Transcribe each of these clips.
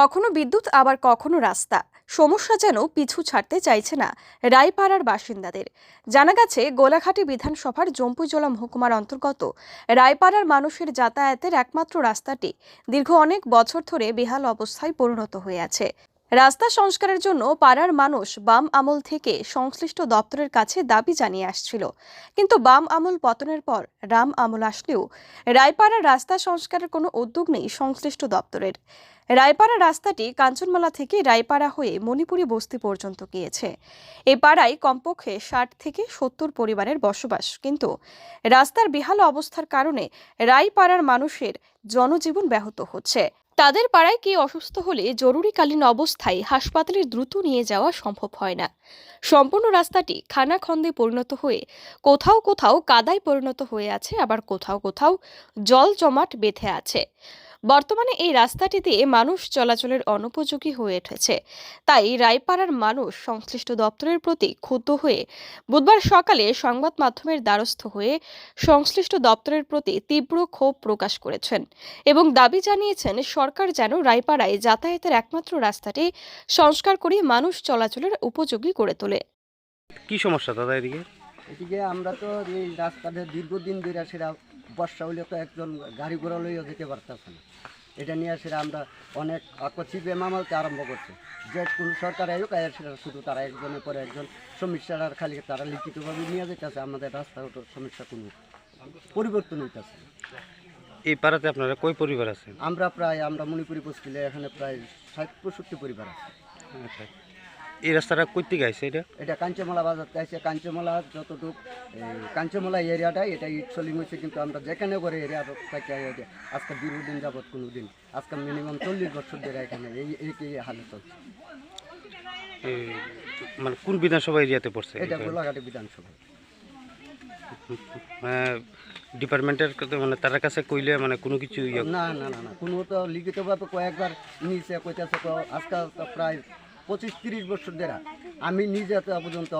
কখনো বিদ্যুৎ, আবার কখনো রাস্তা। সমস্যা যেন পিছু ছাড়তে চাইছে না রায়পাড়ার বাসিন্দাদের। জানা গেছে, গোলাঘাটি বিধানসভার জম্পুজলা মহকুমার অন্তর্গত রায়পাড়ার মানুষের যাতায়াতের একমাত্র রাস্তাটি দীর্ঘ অনেক বছর ধরে বেহাল অবস্থায় পরিণত হয়ে আছে। রাস্তা সংস্কারের জন্য পাড়ার মানুষ বাম আমল থেকে সংশ্লিষ্ট দপ্তরের কাছে দাবি জানিয়ে আসছিল। কিন্তু বাম আমল পতনের পর রাম আমল আসলেও রায়পাড়ার রাস্তা সংস্কারের কোনো উদ্যোগ নেই সংশ্লিষ্ট দপ্তরের। রায়পাড়া রাস্তাটি কাঞ্চনমালা থেকে রায়পাড়া হয়ে মণিপুরি বস্তি পর্যন্ত গিয়েছে। এই পাড়ায় কমপক্ষে ষাট থেকে সত্তর পরিবারের বসবাস। কিন্তু রাস্তার বেহাল অবস্থার কারণে রায়পাড়ার মানুষের জনজীবন ব্যাহত হচ্ছে। তাদের পাড়ায় কে অসুস্থ হলে জরুরিকালীন অবস্থায় হাসপাতালে দ্রুত নিয়ে যাওয়া সম্ভব হয় না। সম্পূর্ণ রাস্তাটি খানাখন্দে পরিণত হয়ে কোথাও কোথাও কাদায় পরিণত হয়ে আছে, আবার কোথাও কোথাও জল জমাট বেঁধে আছে। বর্তমানে এই রাস্তাটি দিয়ে মানুষ চলাচলের অনুপযোগী হয়ে উঠেছে। তাই রায়পাড়ার মানুষ সংশ্লিষ্ট দপ্তরের প্রতি ক্ষুব্ধ হয়ে বুধবার সকালে সংবাদ মাধ্যমের দ্বারস্থ হয়ে সংশ্লিষ্ট দপ্তরের প্রতি তীব্র ক্ষোভ প্রকাশ করেছেন এবং দাবি জানিয়েছেন সরকার যেন রায়পাড়ায় যাতায়াতের একমাত্র রাস্তাটি সংস্কার করে মানুষ চলাচলের উপযোগী করে তোলে। কি সমস্যা দাদা এদিকে? এদিকে আমরা তো এই রাস্তাটা দীর্ঘদিন ধরে সেটা বর্ষা হলে তো একজন গাড়ি ঘোড়া লইয়া যেতে পারতেছে না। এটা নিয়ে সেটা আমরা অনেক চিপে মামালতে আরম্ভ করছে। যে কোনো সরকার আয়োগ আয় সেটা শুধু তারা একজনের পরে একজন সমস্যার খালি তারা লিখিতভাবে নিয়ে যেতেছে আমাদের রাস্তাঘাটের সমস্যা কোনো পরিবর্তন হইতেছে না। এই পাড়াতে আপনারা কই পরিবার আছেন? আমরা প্রায় আমরা মণিপুরি বসছিলে এখানে প্রায় ষাট পঁয়ষট্টি পরিবার আছে। আচ্ছা। এই রাস্তাটা থেকে আইছে এটা? এটা কাঞ্চমালা বাজার আছে কাঞ্চমালা যতটুক কাঞ্চমলা এরিয়াটাই এটা ইট সলিং হয়েছে কিন্তু আমরা যেখানে করে এরিয়া থেকে আজকে দীর্ঘদিন যাবৎ কোনো দিন আজকে মিনিমাম চল্লিশ বছর ধরে এখানে এই এই হালে চলছে। মানে কোন বিধানসভা এরিয়াতে পড়ছে এটা গোলাঘাটি বিধানসভা। ডিপার্টমেন্টের মানে তার কাছে কইলে মানে কোনো কিছু ইয়ে না না না না কোনো তো লিখিতভাবে কয়েকবার নিচে কইতেছে তো আজকে তো প্রায় পঁচিশ তিরিশ বছর ধরে আমি নিজে তো পর্যন্ত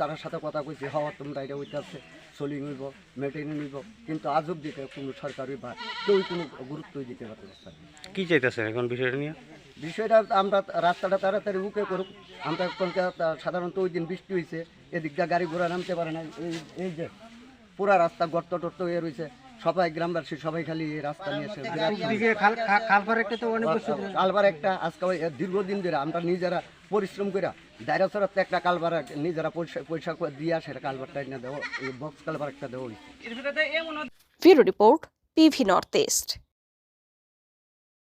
তার সাথে কথা কইছি হওয়া তোমরা এটা হইতেছে চলি নিব মেটেনে নিব কিন্তু আজ অব্দি কোনো সরকারি বা কেউ কোনো গুরুত্বই দিতে পারতেছে। কি চাইতেছেন এখন বিষয়টা নিয়ে বিষয়টা আমরা রাস্তাটা তাড়াতাড়ি উকে করুক আমরা কলকাতা সাধারণত ওই দিন বৃষ্টি হয়েছে এদিক দিয়ে গাড়ি ঘোড়া নামতে পারে না এই এই যে পুরা রাস্তা গর্ত টর্ত হয়ে রয়েছে সবাই গ্রামবাসী সবাই খালি এই রাস্তা নিয়ে এসে কালবার একটা আজকে দীর্ঘদিন ধরে আমরা নিজেরা পরিশ্রম করে দায়রা সরাতে একটা কালবার নিজেরা পয়সা পয়সা করে দিয়ে আসে কালবারটা এনে দেবো বক্স কালবার একটা দেবো bureau report PV north east.